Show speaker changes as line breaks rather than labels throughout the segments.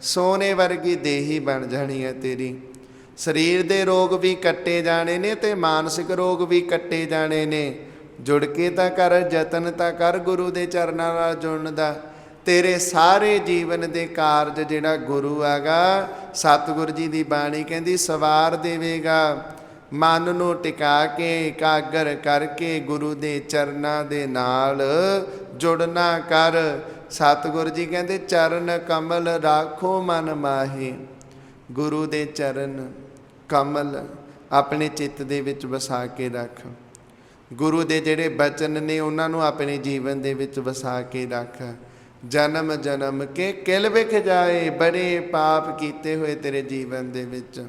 ਸੋਨੇ ਵਰਗੀ ਦੇਹੀ ਬਣ ਜਾਣੀ ਹੈ ਤੇਰੀ। ਸਰੀਰ ਦੇ ਰੋਗ ਵੀ ਕੱਟੇ ਜਾਣੇ ਨੇ ਤੇ ਮਾਨਸਿਕ ਰੋਗ ਵੀ ਕੱਟੇ ਜਾਣੇ ਨੇ। ਜੁੜ ਕੇ ਤਾਂ ਕਰ, ਯਤਨ ਤਾਂ ਕਰ, ਗੁਰੂ ਦੇ ਚਰਨਾਂ ਨਾਲ ਜੁੜਨ ਦਾ ਤੇਰੇ ਸਾਰੇ ਜੀਵਨ ਦੇ ਕਾਰਜ ਜਿਹੜਾ ਗੁਰੂ ਆਗਾ ਸਤਿਗੁਰ ਜੀ ਦੀ ਬਾਣੀ ਕਹਿੰਦੀ, ਸਵਾਰ ਦੇਵੇਗਾ। ਮਨ ਨੂੰ ਟਿਕਾ ਕੇ ਇਕਾਗਰ ਕਰਕੇ ਗੁਰੂ ਦੇ ਚਰਨਾਂ ਦੇ ਨਾਲ ਜੁੜਨਾ ਕਰ। ਸਤਿਗੁਰ ਜੀ ਕਹਿੰਦੇ, ਚਰਨ ਕਮਲ ਰਾਖੋ ਮਨ ਮਾਹੀ। ਗੁਰੂ ਦੇ ਚਰਨ ਕਮਲ ਆਪਣੇ ਚਿੱਤ ਦੇ ਵਿੱਚ ਵਸਾ ਕੇ ਰੱਖ। ਗੁਰੂ ਦੇ ਜਿਹੜੇ ਬਚਨ ਨੇ, ਉਹਨਾਂ ਨੂੰ ਆਪਣੇ ਜੀਵਨ ਦੇ ਵਿੱਚ ਵਸਾ ਕੇ ਰੱਖ। ਜਨਮ ਜਨਮ ਕੇ ਕਿਲ ਵਿਖ ਜਾਏ, ਬੜੇ ਪਾਪ ਕੀਤੇ ਹੋਏ ਤੇਰੇ ਜੀਵਨ ਦੇ ਵਿੱਚ।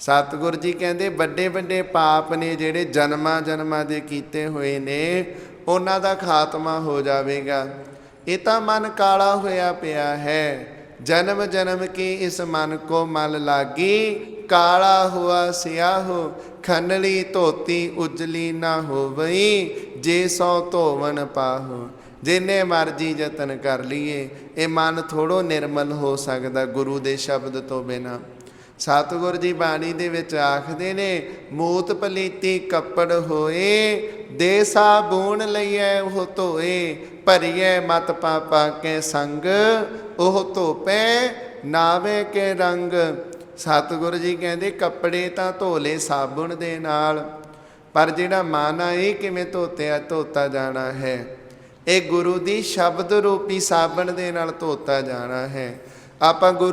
ਸਤਿਗੁਰ ਜੀ ਕਹਿੰਦੇ ਵੱਡੇ ਵੱਡੇ ਪਾਪ ਨੇ ਜਿਹੜੇ ਜਨਮਾਂ ਜਨਮਾਂ ਦੇ ਕੀਤੇ ਹੋਏ ਨੇ, ਉਹਨਾਂ ਦਾ ਖਾਤਮਾ ਹੋ ਜਾਵੇਗਾ। ਇਹ ਤਾਂ ਮਨ ਕਾਲਾ ਹੋਇਆ ਪਿਆ ਹੈ। ਜਨਮ ਜਨਮ ਕੀ ਇਸ ਮਨ ਕੋ ਮਲ ਲਾਗੀ। ਕਾਲਾ ਹੁਆ ਸਿਆਹੋ ਖੰਡਲੀ ਧੋਤੀ ਉਜਲੀ ਨਾ ਹੋਵਈ। ਜੇ ਸੋ ਧੋਵਨ ਪਾਹੋ, ਜਿੰਨੇ ਮਰਜ਼ੀ ਯਤਨ ਕਰ ਲਈਏ। ਇਹ ਮਨ ਥੋੜੋ ਨਿਰਮਲ ਹੋ ਸਕਦਾ ਗੁਰੂ ਦੇ ਸ਼ਬਦ ਤੋਂ ਬਿਨਾ। ਸਤਿਗੁਰ ਜੀ ਬਾਣੀ ਦੇ ਵਿੱਚ ਆਖਦੇ ਨੇ, ਮੂਤ ਪਲੀਤੀ ਕੱਪੜ ਹੋਏ, ਦੇ ਸਾਬੂਨ ਲਈਐ ਉਹ ਧੋਏ, ਭਰੀਐ ਮਤ ਪਾਪਾ ਕੇ ਸੰਗ, ਉਹ ਧੋਪੈ ਨਾਵੇ ਕੇ ਰੰਗ। ਸਤਿਗੁਰ ਜੀ ਕਹਿੰਦੇ, ਕੱਪੜੇ ਤਾਂ ਧੋ ਲਏ ਸਾਬੁਣ ਦੇ ਨਾਲ, ਪਰ ਜਿਹੜਾ ਮਨ ਆ, ਇਹ ਕਿਵੇਂ ਧੋਤਿਆ? ਧੋਤਾ ਜਾਣਾ ਹੈ। ਇਹ ਗੁਰੂ ਦੀ ਸ਼ਬਦ ਰੂਪੀ ਸਾਬਣ ਦੇ ਨਾਲ ਧੋਤਾ ਜਾਣਾ ਹੈ। ਆਪਾਂ ਗੁਰੂ